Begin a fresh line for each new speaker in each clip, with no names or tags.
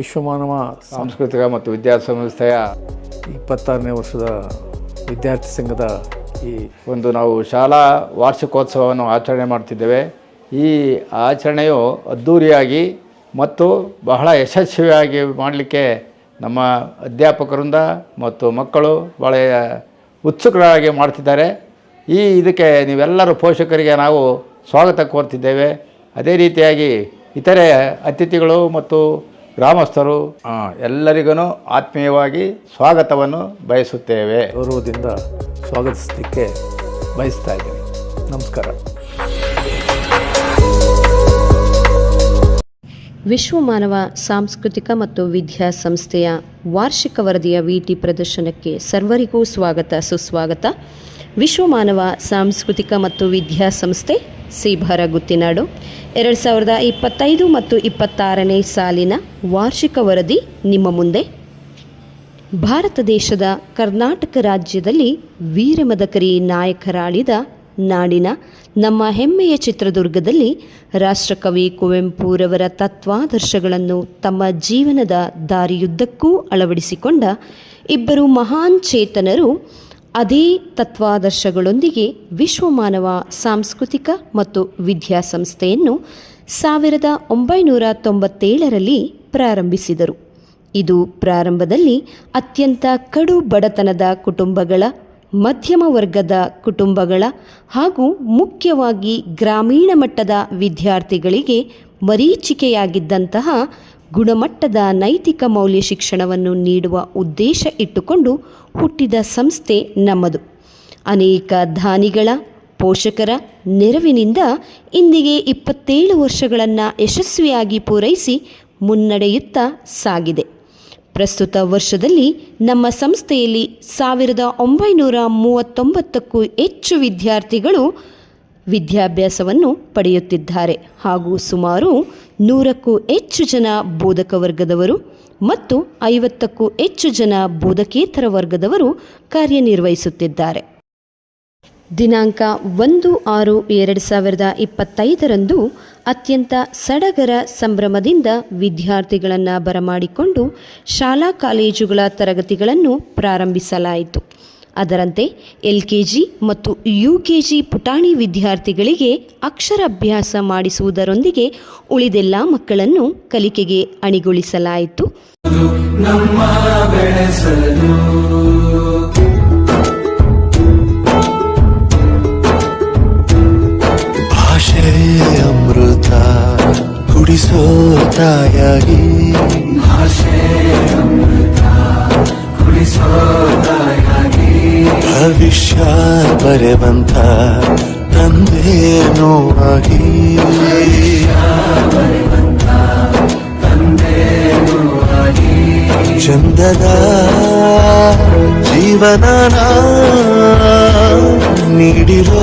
ವಿಶ್ವಮಾನವ
ಸಾಂಸ್ಕೃತಿಕ ಮತ್ತು ವಿದ್ಯಾಸಂಸ್ಥೆಯ
ಇಪ್ಪತ್ತಾರನೇ ವರ್ಷದ ವಿದ್ಯಾರ್ಥಿ ಸಂಘದ ಈ
ಒಂದು ನಾವು ಶಾಲಾ ವಾರ್ಷಿಕೋತ್ಸವವನ್ನು ಆಚರಣೆ ಮಾಡ್ತಿದ್ದೇವೆ. ಈ ಆಚರಣೆಯು ಅದ್ಧೂರಿಯಾಗಿ ಮತ್ತು ಬಹಳ ಯಶಸ್ವಿಯಾಗಿ ಮಾಡಲಿಕ್ಕೆ ನಮ್ಮ ಅಧ್ಯಾಪಕರಿಂದ ಮತ್ತು ಮಕ್ಕಳು ಭಾಳ ಉತ್ಸುಕರಾಗಿ ಮಾಡ್ತಿದ್ದಾರೆ. ಈ ಇದಕ್ಕೆ ನೀವೆಲ್ಲರೂ ಪೋಷಕರಿಗೆ ನಾವು ಸ್ವಾಗತ ಕೋರ್ತಿದ್ದೇವೆ. ಅದೇ ರೀತಿಯಾಗಿ ಇತರೆ ಅತಿಥಿಗಳು ಮತ್ತು ಗ್ರಾಮಸ್ಥರು ಎಲ್ಲರಿಗೂ ಆತ್ಮೀಯವಾಗಿ ಸ್ವಾಗತವನ್ನು ಬಯಸುತ್ತೇವೆ.
ಗೌರವದಿಂದ ಸ್ವಾಗತಿಸಲಿಕ್ಕೆ ಬಯಸ್ತಾ ಇದ್ದೀನಿ. ನಮಸ್ಕಾರ.
ವಿಶ್ವ ಮಾನವ ಸಾಂಸ್ಕೃತಿಕ ಮತ್ತು ವಿದ್ಯಾ ಸಂಸ್ಥೆಯ ವಾರ್ಷಿಕ ವರದಿಯ ವಿಟಿ ಪ್ರದರ್ಶನಕ್ಕೆ ಸರ್ವರಿಗೂ ಸ್ವಾಗತ ಸುಸ್ವಾಗತ. ವಿಶ್ವ ಮಾನವ ಸಾಂಸ್ಕೃತಿಕ ಮತ್ತು ವಿದ್ಯಾಸಂಸ್ಥೆ ಸಿಭರ ಗುತ್ತಿನಾಡು. ಎರಡು ಸಾವಿರದ ಇಪ್ಪತ್ತೈದು ಮತ್ತು ಇಪ್ಪತ್ತಾರನೇ ಸಾಲಿನ ವಾರ್ಷಿಕ ವರದಿ ನಿಮ್ಮ ಮುಂದೆ. ಭಾರತ ದೇಶದ ಕರ್ನಾಟಕ ರಾಜ್ಯದಲ್ಲಿ ವೀರಮದಕರಿ ನಾಯಕರಾಳಿದ ನಾಡಿನ ನಮ್ಮ ಹೆಮ್ಮೆಯ ಚಿತ್ರದುರ್ಗದಲ್ಲಿ ರಾಷ್ಟ್ರಕವಿ ಕುವೆಂಪುರವರ ತತ್ವಾದರ್ಶಗಳನ್ನು ತಮ್ಮ ಜೀವನದ ದಾರಿಯುದ್ದಕ್ಕೂ ಅಳವಡಿಸಿಕೊಂಡ ಇಬ್ಬರು ಮಹಾನ್ ಚೇತನರು ಅದೇ ತತ್ವಾದರ್ಶಗಳೊಂದಿಗೆ ವಿಶ್ವಮಾನವ ಸಾಂಸ್ಕೃತಿಕ ಮತ್ತು ವಿದ್ಯಾಸಂಸ್ಥೆಯನ್ನು ಸಾವಿರದ ಒಂಬೈನೂರ ತೊಂಬತ್ತೇಳರಲ್ಲಿ ಪ್ರಾರಂಭಿಸಿದರು. ಇದು ಪ್ರಾರಂಭದಲ್ಲಿ ಅತ್ಯಂತ ಕಡು ಬಡತನದ ಕುಟುಂಬಗಳ, ಮಧ್ಯಮ ವರ್ಗದ ಕುಟುಂಬಗಳ ಹಾಗೂ ಮುಖ್ಯವಾಗಿ ಗ್ರಾಮೀಣ ಮಟ್ಟದ ವಿದ್ಯಾರ್ಥಿಗಳಿಗೆ ಮರೀಚಿಕೆಯಾಗಿದ್ದಂತಹ ಗುಣಮಟ್ಟದ ನೈತಿಕ ಮೌಲ್ಯ ಶಿಕ್ಷಣವನ್ನು ನೀಡುವ ಉದ್ದೇಶ ಇಟ್ಟುಕೊಂಡು ಹುಟ್ಟಿದ ಸಂಸ್ಥೆ ನಮ್ಮದು. ಅನೇಕ ದಾನಿಗಳ, ಪೋಷಕರ ನೆರವಿನಿಂದ ಇಂದಿಗೆ ಇಪ್ಪತ್ತೇಳು ವರ್ಷಗಳನ್ನು ಯಶಸ್ವಿಯಾಗಿ ಪೂರೈಸಿ ಮುನ್ನಡೆಯುತ್ತಾ ಸಾಗಿದೆ. ಪ್ರಸ್ತುತ ವರ್ಷದಲ್ಲಿ ನಮ್ಮ ಸಂಸ್ಥೆಯಲ್ಲಿ ಸಾವಿರದ ಒಂಬೈನೂರ ಮೂವತ್ತೊಂಬತ್ತಕ್ಕೂ ಹೆಚ್ಚು ವಿದ್ಯಾರ್ಥಿಗಳು ವಿದ್ಯಾಭ್ಯಾಸವನ್ನು ಪಡೆಯುತ್ತಿದ್ದಾರೆ ಹಾಗೂ ಸುಮಾರು ನೂರಕ್ಕೂ ಹೆಚ್ಚು ಜನ ಬೋಧಕ ವರ್ಗದವರು ಮತ್ತು ಐವತ್ತಕ್ಕೂ ಹೆಚ್ಚು ಜನ ಬೋಧಕೇತರ ವರ್ಗದವರು ಕಾರ್ಯನಿರ್ವಹಿಸುತ್ತಿದ್ದಾರೆ. ದಿನಾಂಕ ಒಂದು ಆರು ಎರಡು ಸಾವಿರದ ಇಪ್ಪತ್ತೈದರಂದು ಅತ್ಯಂತ ಸಡಗರ ಸಂಭ್ರಮದಿಂದ ವಿದ್ಯಾರ್ಥಿಗಳನ್ನು ಬರಮಾಡಿಕೊಂಡು ಶಾಲಾ ಕಾಲೇಜುಗಳ ತರಗತಿಗಳನ್ನು ಪ್ರಾರಂಭಿಸಲಾಯಿತು. ಅದರಂತೆ ಎಲ್ಕೆಜಿ ಮತ್ತು ಯು ಕೆ ಜಿ ಪುಟಾಣಿ ವಿದ್ಯಾರ್ಥಿಗಳಿಗೆ ಅಕ್ಷರಾಭ್ಯಾಸ ಮಾಡಿಸುವುದರೊಂದಿಗೆ ಉಳಿದೆಲ್ಲ ಮಕ್ಕಳನ್ನು ಕಲಿಕೆಗೆ ಅಣಿಗೊಳಿಸಲಾಯಿತು.
ಅಮೃತ ಬರೆವಂತ ತಂದೇನೋ ಆಗಿ. ಚಂದದ ಜೀವನನ ನೀಡಿರೋ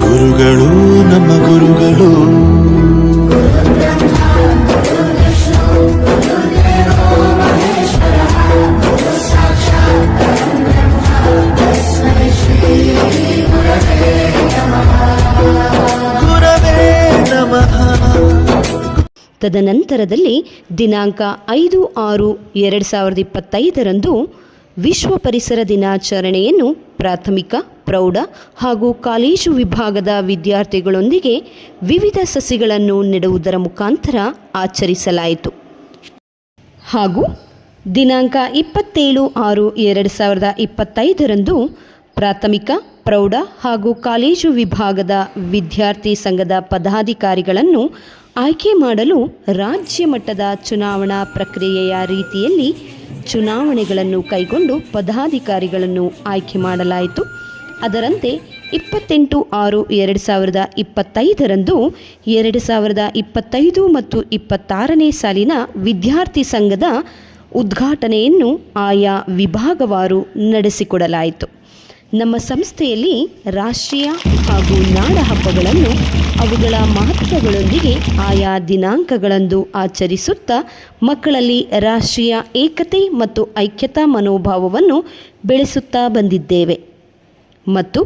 ಗುರುಗಳು ನಮ್ಮ ಗುರುಗಳು.
ತದನಂತರದಲ್ಲಿ ದಿನಾಂಕ ಐದು ಆರು ಎರಡು ಸಾವಿರದ ಇಪ್ಪತ್ತೈದರಂದು ವಿಶ್ವ ಪರಿಸರ ದಿನಾಚರಣೆಯನ್ನು ಪ್ರಾಥಮಿಕ, ಪ್ರೌಢ ಹಾಗೂ ಕಾಲೇಜು ವಿಭಾಗದ ವಿದ್ಯಾರ್ಥಿಗಳೊಂದಿಗೆ ವಿವಿಧ ಸಸಿಗಳನ್ನು ನೆಡುವುದರ ಮುಖಾಂತರ ಆಚರಿಸಲಾಯಿತು. ಹಾಗೂ ದಿನಾಂಕ ಇಪ್ಪತ್ತೇಳು ಆರು ಎರಡು ಸಾವಿರದ ಇಪ್ಪತ್ತೈದರಂದು ಪ್ರಾಥಮಿಕ, ಪ್ರೌಢ ಹಾಗೂ ಕಾಲೇಜು ವಿಭಾಗದ ವಿದ್ಯಾರ್ಥಿ ಸಂಘದ ಪದಾಧಿಕಾರಿಗಳನ್ನು ಆಯ್ಕೆ ಮಾಡಲು ರಾಜ್ಯ ಮಟ್ಟದ ಚುನಾವಣಾ ಪ್ರಕ್ರಿಯೆಯ ರೀತಿಯಲ್ಲಿ ಚುನಾವಣೆಗಳನ್ನು ಕೈಗೊಂಡು ಪದಾಧಿಕಾರಿಗಳನ್ನು ಆಯ್ಕೆ ಮಾಡಲಾಯಿತು. ಅದರಂತೆ ಇಪ್ಪತ್ತೆಂಟು ಆರು ಎರಡು ಸಾವಿರದ ಇಪ್ಪತ್ತೈದರಂದು ಎರಡು ಸಾವಿರದ ಇಪ್ಪತ್ತೈದು ಮತ್ತು ಇಪ್ಪತ್ತಾರನೇ ಸಾಲಿನ ವಿದ್ಯಾರ್ಥಿ ಸಂಘದ ಉದ್ಘಾಟನೆಯನ್ನು ಆಯಾ ವಿಭಾಗವಾರು ನಡೆಸಿಕೊಡಲಾಯಿತು. ನಮ್ಮ ಸಂಸ್ಥೆಯಲ್ಲಿ ರಾಷ್ಟ್ರೀಯ ಹಾಗೂ ನಾಡ ಹಬ್ಬಗಳನ್ನು ಅವುಗಳ ಮಹತ್ವಗಳೊಂದಿಗೆ ಆಯಾ ದಿನಾಂಕಗಳಂದು ಆಚರಿಸುತ್ತಾ ಮಕ್ಕಳಲ್ಲಿ ರಾಷ್ಟ್ರೀಯ ಏಕತೆ ಮತ್ತು ಐಕ್ಯತಾ ಮನೋಭಾವವನ್ನು ಬೆಳೆಸುತ್ತಾ ಬಂದಿದ್ದೇವೆ. ಮತ್ತು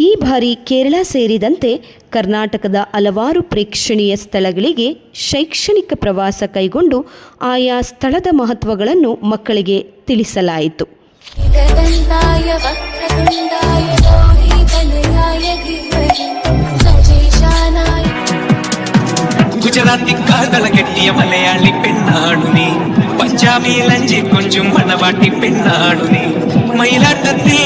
ಈ ಬಾರಿ ಕೇರಳ ಸೇರಿದಂತೆ ಕರ್ನಾಟಕದ ಹಲವಾರು ಪ್ರೇಕ್ಷಣೀಯ ಸ್ಥಳಗಳಿಗೆ ಶೈಕ್ಷಣಿಕ ಪ್ರವಾಸ ಕೈಗೊಂಡು ಆಯಾ ಸ್ಥಳದ ಮಹತ್ವಗಳನ್ನು ಮಕ್ಕಳಿಗೆ ತಿಳಿಸಲಾಯಿತು.
ഗുജറാത്തി കാതള കെട്ടിയ മലയാളി പെണ്ണാണു നീ പഞ്ചാബി ലഞ്ചി കൊഞ്ചും മണവാട്ടി പെണ്ണാണു നീ മയിലാട്ടത്തിൽ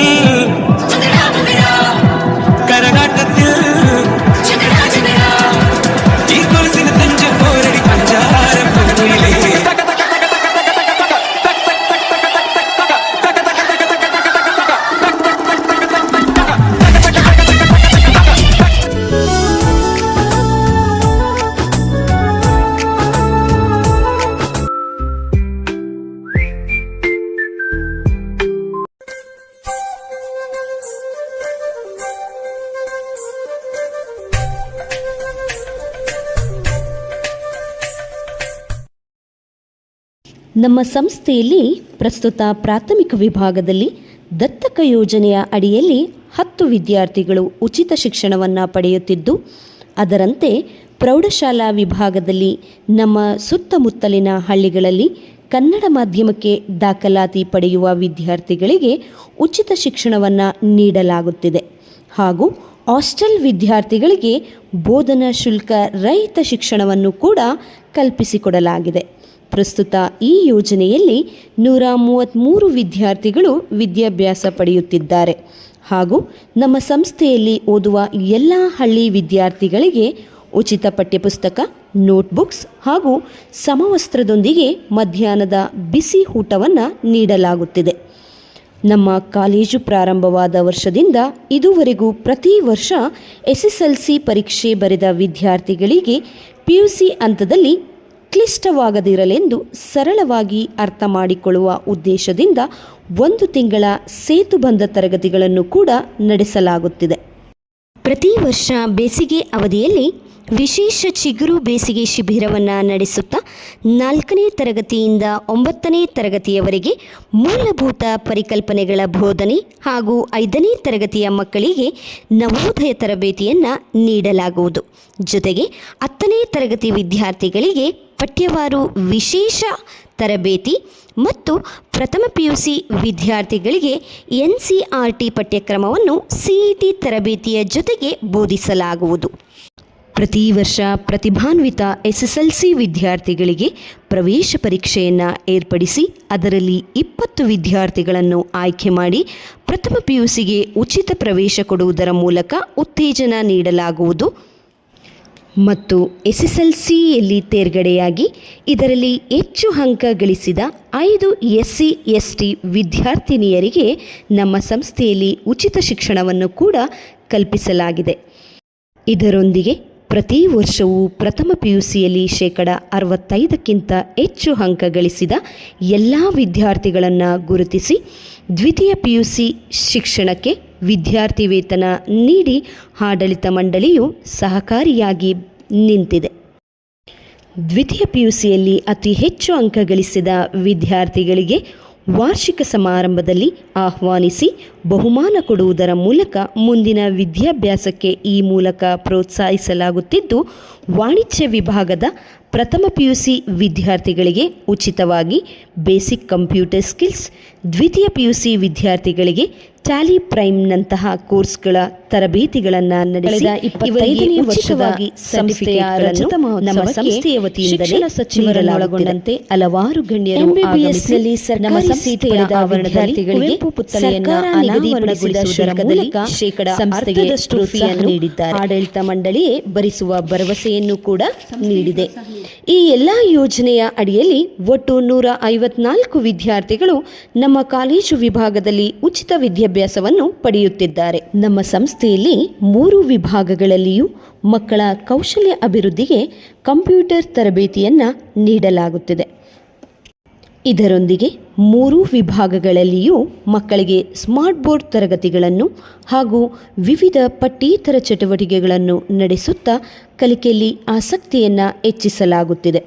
ನಮ್ಮ ಸಂಸ್ಥೆಯಲ್ಲಿ ಪ್ರಸ್ತುತ ಪ್ರಾಥಮಿಕ ವಿಭಾಗದಲ್ಲಿ ದತ್ತಕ ಯೋಜನೆಯ ಅಡಿಯಲ್ಲಿ ಹತ್ತು ವಿದ್ಯಾರ್ಥಿಗಳು ಉಚಿತ ಶಿಕ್ಷಣವನ್ನು ಪಡೆಯುತ್ತಿದ್ದು, ಅದರಂತೆ ಪ್ರೌಢಶಾಲಾ ವಿಭಾಗದಲ್ಲಿ ನಮ್ಮ ಸುತ್ತಮುತ್ತಲಿನ ಹಳ್ಳಿಗಳಲ್ಲಿ ಕನ್ನಡ ಮಾಧ್ಯಮಕ್ಕೆ ದಾಖಲಾತಿ ಪಡೆಯುವ ವಿದ್ಯಾರ್ಥಿಗಳಿಗೆ ಉಚಿತ ಶಿಕ್ಷಣವನ್ನು ನೀಡಲಾಗುತ್ತಿದೆ. ಹಾಗೂ ಹಾಸ್ಟೆಲ್ ವಿದ್ಯಾರ್ಥಿಗಳಿಗೆ ಬೋಧನಾ ಶುಲ್ಕ ರಹಿತ ಶಿಕ್ಷಣವನ್ನು ಕೂಡ ಕಲ್ಪಿಸಿಕೊಡಲಾಗಿದೆ. ಪ್ರಸ್ತುತ ಈ ಯೋಜನೆಯಲ್ಲಿ ನೂರ ಮೂವತ್ತ್ಮೂರು ವಿದ್ಯಾರ್ಥಿಗಳು ವಿದ್ಯಾಭ್ಯಾಸ ಪಡೆಯುತ್ತಿದ್ದಾರೆ. ಹಾಗೂ ನಮ್ಮ ಸಂಸ್ಥೆಯಲ್ಲಿ ಓದುವ ಎಲ್ಲ ಹಳ್ಳಿ ವಿದ್ಯಾರ್ಥಿಗಳಿಗೆ ಉಚಿತ ಪಠ್ಯಪುಸ್ತಕ, ನೋಟ್ಬುಕ್ಸ್ ಹಾಗೂ ಸಮವಸ್ತ್ರದೊಂದಿಗೆ ಮಧ್ಯಾಹ್ನದ ಬಿಸಿ ಊಟವನ್ನು ನೀಡಲಾಗುತ್ತಿದೆ. ನಮ್ಮ ಕಾಲೇಜು ಪ್ರಾರಂಭವಾದ ವರ್ಷದಿಂದ ಇದುವರೆಗೂ ಪ್ರತಿ ವರ್ಷ ಎಸ್ ಎಸ್ ಎಲ್ ಸಿ ಪರೀಕ್ಷೆ ಬರೆದ ವಿದ್ಯಾರ್ಥಿಗಳಿಗೆ ಪಿ ಯು ಸಿ ಹಂತದಲ್ಲಿ ಕ್ಲಿಷ್ಟವಾಗದಿರಲೆಂದು ಸರಳವಾಗಿ ಅರ್ಥ ಮಾಡಿಕೊಳ್ಳುವ ಉದ್ದೇಶದಿಂದ ಒಂದು ತಿಂಗಳ ಸೇತುಬಂಧ ತರಗತಿಗಳನ್ನು ಕೂಡ ನಡೆಸಲಾಗುತ್ತಿದೆ. ಪ್ರತಿ ವರ್ಷ ಬೇಸಿಗೆ ಅವಧಿಯಲ್ಲಿ ವಿಶೇಷ ಚಿಗುರು ಬೇಸಿಗೆ ಶಿಬಿರವನ್ನು ನಡೆಸುತ್ತಾ ನಾಲ್ಕನೇ ತರಗತಿಯಿಂದ ಒಂಬತ್ತನೇ ತರಗತಿಯವರೆಗೆ ಮೂಲಭೂತ ಪರಿಕಲ್ಪನೆಗಳ ಬೋಧನೆ ಹಾಗೂ ಐದನೇ ತರಗತಿಯ ಮಕ್ಕಳಿಗೆ ನವೋದಯ ತರಬೇತಿಯನ್ನು ನೀಡಲಾಗುವುದು. ಜೊತೆಗೆ ಹತ್ತನೇ ತರಗತಿ ವಿದ್ಯಾರ್ಥಿಗಳಿಗೆ ಪಠ್ಯವಾರು ವಿಶೇಷ ತರಬೇತಿ ಮತ್ತು ಪ್ರಥಮ ಪಿ ಯು ಸಿ ವಿದ್ಯಾರ್ಥಿಗಳಿಗೆ ಎನ್ ಸಿ ಆರ್ ಟಿ ಪಠ್ಯಕ್ರಮವನ್ನು ಸಿ ಇ ಟಿ ತರಬೇತಿಯ ಜೊತೆಗೆ ಬೋಧಿಸಲಾಗುವುದು. ಪ್ರತಿ ವರ್ಷ ಪ್ರತಿಭಾನ್ವಿತ ಎಸ್ ಎಸ್ ಎಲ್ ಸಿ ವಿದ್ಯಾರ್ಥಿಗಳಿಗೆ ಪ್ರವೇಶ ಪರೀಕ್ಷೆಯನ್ನು ಏರ್ಪಡಿಸಿ ಅದರಲ್ಲಿ ಇಪ್ಪತ್ತು ವಿದ್ಯಾರ್ಥಿಗಳನ್ನು ಆಯ್ಕೆ ಮಾಡಿ ಪ್ರಥಮ ಪಿ ಯು ಸಿಗೆ ಉಚಿತ ಪ್ರವೇಶ ಕೊಡುವುದರ ಮೂಲಕ ಉತ್ತೇಜನ ನೀಡಲಾಗುವುದು. ಮತ್ತು ಎಸ್ ಎಸ್ ಎಲ್ ಸಿಯಲ್ಲಿ ತೇರ್ಗಡೆಯಾಗಿ ಇದರಲ್ಲಿ ಹೆಚ್ಚು ಅಂಕ ಗಳಿಸಿದ ಐದು ಎಸ್ ಸಿ ಎಸ್ ಟಿ ವಿದ್ಯಾರ್ಥಿನಿಯರಿಗೆ ನಮ್ಮ ಸಂಸ್ಥೆಯಲ್ಲಿ ಉಚಿತ ಶಿಕ್ಷಣವನ್ನು ಕೂಡ ಕಲ್ಪಿಸಲಾಗಿದೆ. ಇದರೊಂದಿಗೆ ಪ್ರತಿ ವರ್ಷವೂ ಪ್ರಥಮ ಪಿ ಯು ಸಿಯಲ್ಲಿ ಶೇಕಡ ಅರವತ್ತೈದಕ್ಕಿಂತ ಹೆಚ್ಚು ಅಂಕ ಗಳಿಸಿದ ಎಲ್ಲ ವಿದ್ಯಾರ್ಥಿಗಳನ್ನು ಗುರುತಿಸಿ ದ್ವಿತೀಯ ಪಿ ಯು ಸಿ ಶಿಕ್ಷಣಕ್ಕೆ ವಿದ್ಯಾರ್ಥಿ ವೇತನ ನೀಡಿ ಆಡಳಿತ ಮಂಡಳಿಯು ಸಹಕಾರಿಯಾಗಿ ನಿಂತಿದೆ. ದ್ವಿತೀಯ ಪಿ ಯು ಸಿಯಲ್ಲಿ ಅತಿ ಹೆಚ್ಚು ಅಂಕ ಗಳಿಸಿದ ವಿದ್ಯಾರ್ಥಿಗಳಿಗೆ ವಾರ್ಷಿಕ ಸಮಾರಂಭದಲ್ಲಿ ಆಹ್ವಾನಿಸಿ ಬಹುಮಾನ ಕೊಡುವುದರ ಮೂಲಕ ಮುಂದಿನ ವಿದ್ಯಾಭ್ಯಾಸಕ್ಕೆ ಈ ಮೂಲಕ ಪ್ರೋತ್ಸಾಹಿಸಲಾಗುತ್ತಿದ್ದು, ವಾಣಿಜ್ಯ ವಿಭಾಗದ ಪ್ರಥಮ ಪಿ ಯು ಸಿ ವಿದ್ಯಾರ್ಥಿಗಳಿಗೆ ಉಚಿತವಾಗಿ ಬೇಸಿಕ್ ಕಂಪ್ಯೂಟರ್ ಸ್ಕಿಲ್ಸ್, ದ್ವಿತೀಯ ಪಿ ಯು ಸಿ ವಿದ್ಯಾರ್ಥಿಗಳಿಗೆ ಟ್ಯಾಲಿ ಪ್ರೈಮ್ನಂತಹ ಕೋರ್ಸ್ಗಳ ತರಬೇತಿಗಳನ್ನು ನಡೆಸಿದ ಇಪ್ಪತ್ತೈದನೇ ವರ್ಷವಾಗಿ ಸಂಸ್ಥೆಯ ನಮ್ಮ ಸಂಸ್ಥೆಯ ವತಿಯಿಂದಲೇ ಸಚಿವರನ್ನೊಳಗೊಂಡಂತೆ ಹಲವಾರು ಗಣ್ಯರು ಆಗಮಿಸಿ ನಮ್ಮ ಸಂಸ್ಥೆಯ ಆವರಣದಲ್ಲಿ ಸರ್ಕಾರ ನಿಗದಿಪಡಿಸಿದ ಮೂಲಕ ಶೇಕಡ ಸಂಸ್ಥೆಗೆ ನೀಡಿದ್ದಾರೆ. ಆಡಳಿತ ಮಂಡಳಿಯೇ ಭರಿಸುವ ಭರವಸೆಯನ್ನು ಕೂಡ ನೀಡಿದೆ. ಈ ಎಲ್ಲಾ ಯೋಜನೆಯ ಅಡಿಯಲ್ಲಿ ಒಟ್ಟು ನೂರ ಐವತ್ನಾಲ್ಕು ವಿದ್ಯಾರ್ಥಿಗಳು ನಮ್ಮ ಕಾಲೇಜು ವಿಭಾಗದಲ್ಲಿ ಉಚಿತ ವಿದ್ಯಾಭ್ಯಾಸವನ್ನು ಪಡೆಯುತ್ತಿದ್ದಾರೆ. ನಮ್ಮ ಸಂಸ್ಥೆಯಲ್ಲಿ ಮೂರು ವಿಭಾಗಗಳಲ್ಲಿಯೂ ಮಕ್ಕಳ ಕೌಶಲ್ಯ ಅಭಿವೃದ್ಧಿಗೆ ಕಂಪ್ಯೂಟರ್ ತರಬೇತಿಯನ್ನು ನೀಡಲಾಗುತ್ತಿದೆ. ಇದರೊಂದಿಗೆ ಮೂರು ವಿಭಾಗಗಳಲ್ಲಿಯೂ ಮಕ್ಕಳಿಗೆ ಸ್ಮಾರ್ಟ್ ಬೋರ್ಡ್ ತರಗತಿಗಳನ್ನು ಹಾಗೂ ವಿವಿಧ ಪಠ್ಯೇತರ ಚಟುವಟಿಕೆಗಳನ್ನು ನಡೆಸುತ್ತಾ ಕಲಿಕೆಯಲ್ಲಿ ಆಸಕ್ತಿಯನ್ನು ಹೆಚ್ಚಿಸಲಾಗುತ್ತಿದೆ.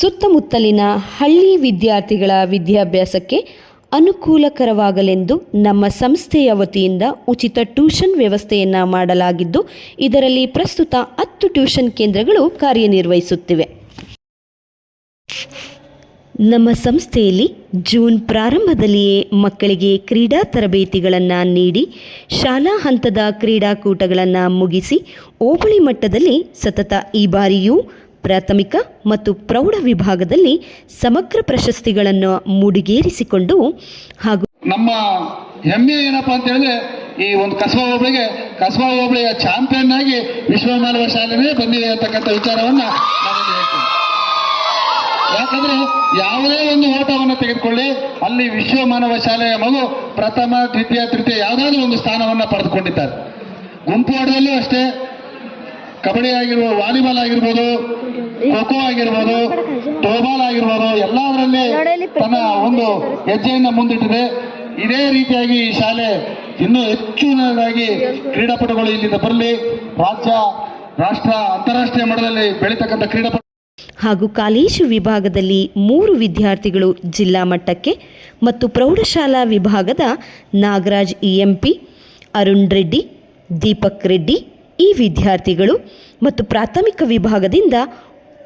ಸುತ್ತಮುತ್ತಲಿನ ಹಳ್ಳಿ ವಿದ್ಯಾರ್ಥಿಗಳ ವಿದ್ಯಾಭ್ಯಾಸಕ್ಕೆ ಅನುಕೂಲಕರವಾಗಲೆಂದು ನಮ್ಮ ಸಂಸ್ಥೆಯ ವತಿಯಿಂದ ಉಚಿತ ಟ್ಯೂಷನ್ ವ್ಯವಸ್ಥೆಯನ್ನು ಮಾಡಲಾಗಿದ್ದು, ಇದರಲ್ಲಿ ಪ್ರಸ್ತುತ ಹತ್ತು ಟ್ಯೂಷನ್ ಕೇಂದ್ರಗಳು ಕಾರ್ಯನಿರ್ವಹಿಸುತ್ತಿವೆ. ನಮ್ಮ ಸಂಸ್ಥೆಯಲ್ಲಿ ಜೂನ್ ಪ್ರಾರಂಭದಲ್ಲಿಯೇ ಮಕ್ಕಳಿಗೆ ಕ್ರೀಡಾ ತರಬೇತಿಗಳನ್ನು ನೀಡಿ, ಶಾಲಾ ಹಂತದ ಕ್ರೀಡಾಕೂಟಗಳನ್ನು ಮುಗಿಸಿ, ಹೋಬಳಿ ಮಟ್ಟದಲ್ಲಿ ಸತತ ಈ ಬಾರಿಯೂ ಪ್ರಾಥಮಿಕ ಮತ್ತು ಪ್ರೌಢ ವಿಭಾಗದಲ್ಲಿ ಸಮಗ್ರ ಪ್ರಶಸ್ತಿಗಳನ್ನು ಮುಡಿಗೇರಿಸಿಕೊಂಡು ಹಾಗೂ
ನಮ್ಮ ಹೆಮ್ಮೆ ಏನಪ್ಪ ಅಂತ ಹೇಳಿದ್ರೆ ಈ ಒಂದು ಕಸಬಾ ಹೋಬಳಿಗೆ, ಕಸಬಾ ಹೋಬಳಿಯ ಚಾಂಪಿಯನ್ ಆಗಿ ವಿಶ್ವ ಮಾನವ ಶಾಲೆನೇ ಬಂದಿದೆ ಅಂತಕ್ಕಂಥ ವಿಚಾರವನ್ನ ಯಾಕಂದ್ರೆ ಯಾವುದೇ ಒಂದು ಓಟವನ್ನು ತೆಗೆದುಕೊಳ್ಳಿ, ಅಲ್ಲಿ ವಿಶ್ವ ಮಾನವ ಶಾಲೆಯ ಮಗು ಪ್ರಥಮ, ದ್ವಿತೀಯ, ತೃತೀಯ ಯಾವುದಾದ್ರೂ ಒಂದು ಸ್ಥಾನವನ್ನ ಪಡೆದುಕೊಂಡಿದ್ದಾರೆ. ಗುಂಪು ಆಟದಲ್ಲೂ ಅಷ್ಟೇ ಕಬಡ್ಡಿ ಆಗಿರ್ಬೋದು ವಾಲಿಬಾಲ್ ಆಗಿರ್ಬೋದು ಖೋ ಖೋ ಆಗಿರ್ಬೋದು ಥ್ರೋಬಾಲ್ ಆಗಿರ್ಬೋದು ಎಲ್ಲದರಲ್ಲಿ ತನ್ನ ಒಂದು ಹೆಜ್ಜೆಯನ್ನ ಮುಂದಿಟ್ಟಿದೆ. ಇದೇ ರೀತಿಯಾಗಿ ಈ ಶಾಲೆ ಇನ್ನೂ ಹೆಚ್ಚಿನದಾಗಿ ಕ್ರೀಡಾಪಟುಗಳು ಇಲ್ಲಿಂದ ಬರಲಿ. ರಾಜ್ಯ ರಾಷ್ಟ್ರ ಅಂತಾರಾಷ್ಟ್ರೀಯ ಮಟ್ಟದಲ್ಲಿ ಬೆಳೀತಕ್ಕಂಥ ಕ್ರೀಡಾಪಟು
ಹಾಗೂ ಕಾಲೇಜು ವಿಭಾಗದಲ್ಲಿ ಮೂರು ವಿದ್ಯಾರ್ಥಿಗಳು ಜಿಲ್ಲಾ ಮಟ್ಟಕ್ಕೆ ಮತ್ತು ಪ್ರೌಢಶಾಲಾ ವಿಭಾಗದ ನಾಗರಾಜ್ ಇಎಂಪಿ ಅರುಣ್ ರೆಡ್ಡಿ ದೀಪಕ್ ರೆಡ್ಡಿ ಈ ವಿದ್ಯಾರ್ಥಿಗಳು ಮತ್ತು ಪ್ರಾಥಮಿಕ ವಿಭಾಗದಿಂದ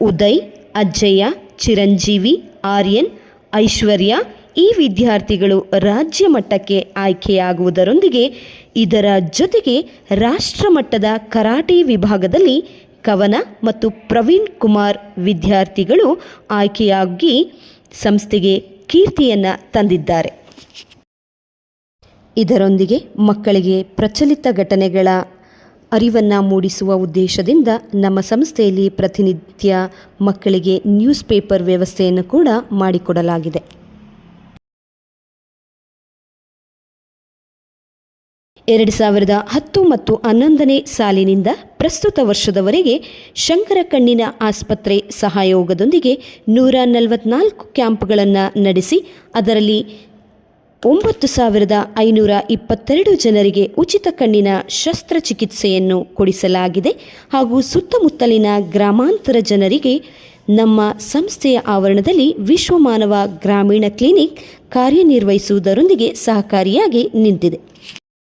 ಉದಯ್ ಅಜ್ಜಯ್ಯ ಚಿರಂಜೀವಿ, ಆರ್ಯನ್, ಐಶ್ವರ್ಯ ಈ ವಿದ್ಯಾರ್ಥಿಗಳು ರಾಜ್ಯ ಮಟ್ಟಕ್ಕೆ ಆಯ್ಕೆಯಾಗುವುದರೊಂದಿಗೆ ಇದರ ಜೊತೆಗೆ ರಾಷ್ಟ್ರ ಮಟ್ಟದ ಕರಾಟೆ ವಿಭಾಗದಲ್ಲಿ ಕವನ ಮತ್ತು ಪ್ರವೀಣ್ ಕುಮಾರ್ ವಿದ್ಯಾರ್ಥಿಗಳು ಆಯ್ಕೆಯಾಗಿ ಸಂಸ್ಥೆಗೆ ಕೀರ್ತಿಯನ್ನು ತಂದಿದ್ದಾರೆ. ಇದರೊಂದಿಗೆ ಮಕ್ಕಳಿಗೆ ಪ್ರಚಲಿತ ಘಟನೆಗಳ ಅರಿವನ್ನು ಮೂಡಿಸುವ ಉದ್ದೇಶದಿಂದ ನಮ್ಮ ಸಂಸ್ಥೆಯಲ್ಲಿ ಪ್ರತಿನಿತ್ಯ ಮಕ್ಕಳಿಗೆ ನ್ಯೂಸ್ ಪೇಪರ್ ವ್ಯವಸ್ಥೆಯನ್ನು ಕೂಡ ಮಾಡಿಕೊಡಲಾಗಿದೆ. ಎರಡು ಸಾವಿರದ ಹತ್ತು ಮತ್ತು ಹನ್ನೊಂದನೇ ಸಾಲಿನಿಂದ ಪ್ರಸ್ತುತ ವರ್ಷದವರೆಗೆ ಶಂಕರ ಕಣ್ಣಿನ ಆಸ್ಪತ್ರೆ ಸಹಯೋಗದೊಂದಿಗೆ ನೂರ ನಲವತ್ನಾಲ್ಕು ಕ್ಯಾಂಪ್ಗಳನ್ನು ನಡೆಸಿ, ಅದರಲ್ಲಿ ಒಂಬತ್ತು ಸಾವಿರದ ಐನೂರ ಇಪ್ಪತ್ತೆರಡು ಜನರಿಗೆ ಉಚಿತ ಕಣ್ಣಿನ ಶಸ್ತ್ರಚಿಕಿತ್ಸೆಯನ್ನು ಕೊಡಿಸಲಾಗಿದೆ ಹಾಗೂ ಸುತ್ತಮುತ್ತಲಿನ ಗ್ರಾಮಾಂತರ ಜನರಿಗೆ ನಮ್ಮ ಸಂಸ್ಥೆಯ ಆವರಣದಲ್ಲಿ ವಿಶ್ವಮಾನವ ಗ್ರಾಮೀಣ ಕ್ಲಿನಿಕ್ ಕಾರ್ಯನಿರ್ವಹಿಸುವುದರೊಂದಿಗೆ ಸಹಕಾರಿಯಾಗಿ ನಿಂತಿದೆ.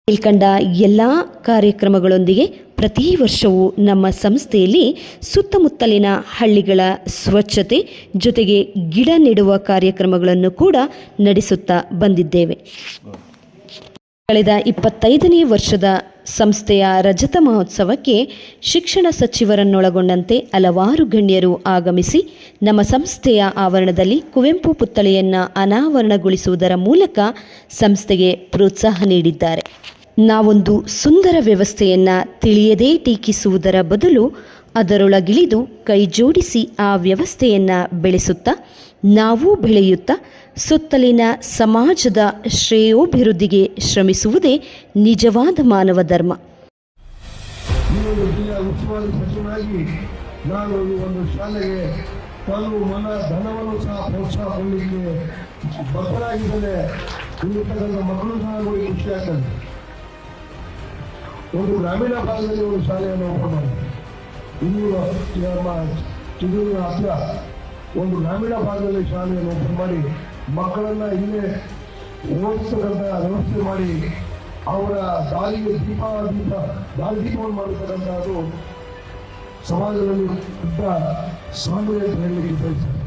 ಮೇಲ್ಕಂಡ ಎಲ್ಲ ಕಾರ್ಯಕ್ರಮಗಳೊಂದಿಗೆ ಪ್ರತಿ ವರ್ಷವೂ ನಮ್ಮ ಸಂಸ್ಥೆಯಲ್ಲಿ ಸುತ್ತಮುತ್ತಲಿನ ಹಳ್ಳಿಗಳ ಸ್ವಚ್ಛತೆ ಜೊತೆಗೆ ಗಿಡ ನೆಡುವ ಕಾರ್ಯಕ್ರಮಗಳನ್ನು ಕೂಡ ನಡೆಸುತ್ತಾ ಬಂದಿದ್ದೇವೆ. ಕಳೆದ ಇಪ್ಪತ್ತೈದನೇ ವರ್ಷದ ಸಂಸ್ಥೆಯ ರಜತ ಮಹೋತ್ಸವಕ್ಕೆ ಶಿಕ್ಷಣ ಸಚಿವರನ್ನೊಳಗೊಂಡಂತೆ ಹಲವಾರು ಗಣ್ಯರು ಆಗಮಿಸಿ ನಮ್ಮ ಸಂಸ್ಥೆಯ ಆವರಣದಲ್ಲಿ ಕುವೆಂಪು ಪುತ್ಥಳಿಯನ್ನು ಅನಾವರಣಗೊಳಿಸುವುದರ ಮೂಲಕ ಸಂಸ್ಥೆಗೆ ಪ್ರೋತ್ಸಾಹ ನೀಡಿದ್ದಾರೆ. ನಾವೊಂದು ಸುಂದರ ವ್ಯವಸ್ಥೆಯನ್ನು ತಿಳಿಯದೇ ಟೀಕಿಸುವುದರ ಬದಲು ಅದರೊಳಗಿಳಿದು ಕೈಜೋಡಿಸಿ ಆ ವ್ಯವಸ್ಥೆಯನ್ನು ಬೆಳೆಸುತ್ತಾ, ನಾವೂ ಬೆಳೆಯುತ್ತಾ, ಸುತ್ತಲಿನ ಸಮಾಜದ ಶ್ರೇಯೋಭಿವೃದ್ಧಿಗೆ ಶ್ರಮಿಸುವುದೇ ನಿಜವಾದ ಮಾನವ ಧರ್ಮ.
ಮಕ್ಕಳು ಸಹ ನೋಡಿ ಖುಷಿ ಆಗ್ತದೆ. ಒಂದು ಗ್ರಾಮೀಣ ಭಾಗದಲ್ಲಿ ಒಂದು ಶಾಲೆಯನ್ನು ಓಪನ್ ಮಾಡಿ. ನಮ್ಮ ಚಿತ್ರದುರ್ಗ ಹತ್ರ ಒಂದು ಗ್ರಾಮೀಣ ಭಾಗದಲ್ಲಿ ಶಾಲೆಯನ್ನು ಓಪನ್ ಮಾಡಿ, ಮಕ್ಕಳನ್ನ ಇಲ್ಲೇ ಓದಿಸ್ತಕ್ಕಂಥ ವ್ಯವಸ್ಥೆ ಮಾಡಿ, ಅವರ ದಾರಿಗೆ ದೀಪ ದೀಪ ದಾರಿ ದೀಪವನ್ನು ಮಾಡತಕ್ಕಂಥದ್ದು ಸಮಾಜದಲ್ಲಿ ದೊಡ್ಡ ಅಂತ ಹೇಳಲಿಕ್ಕೆ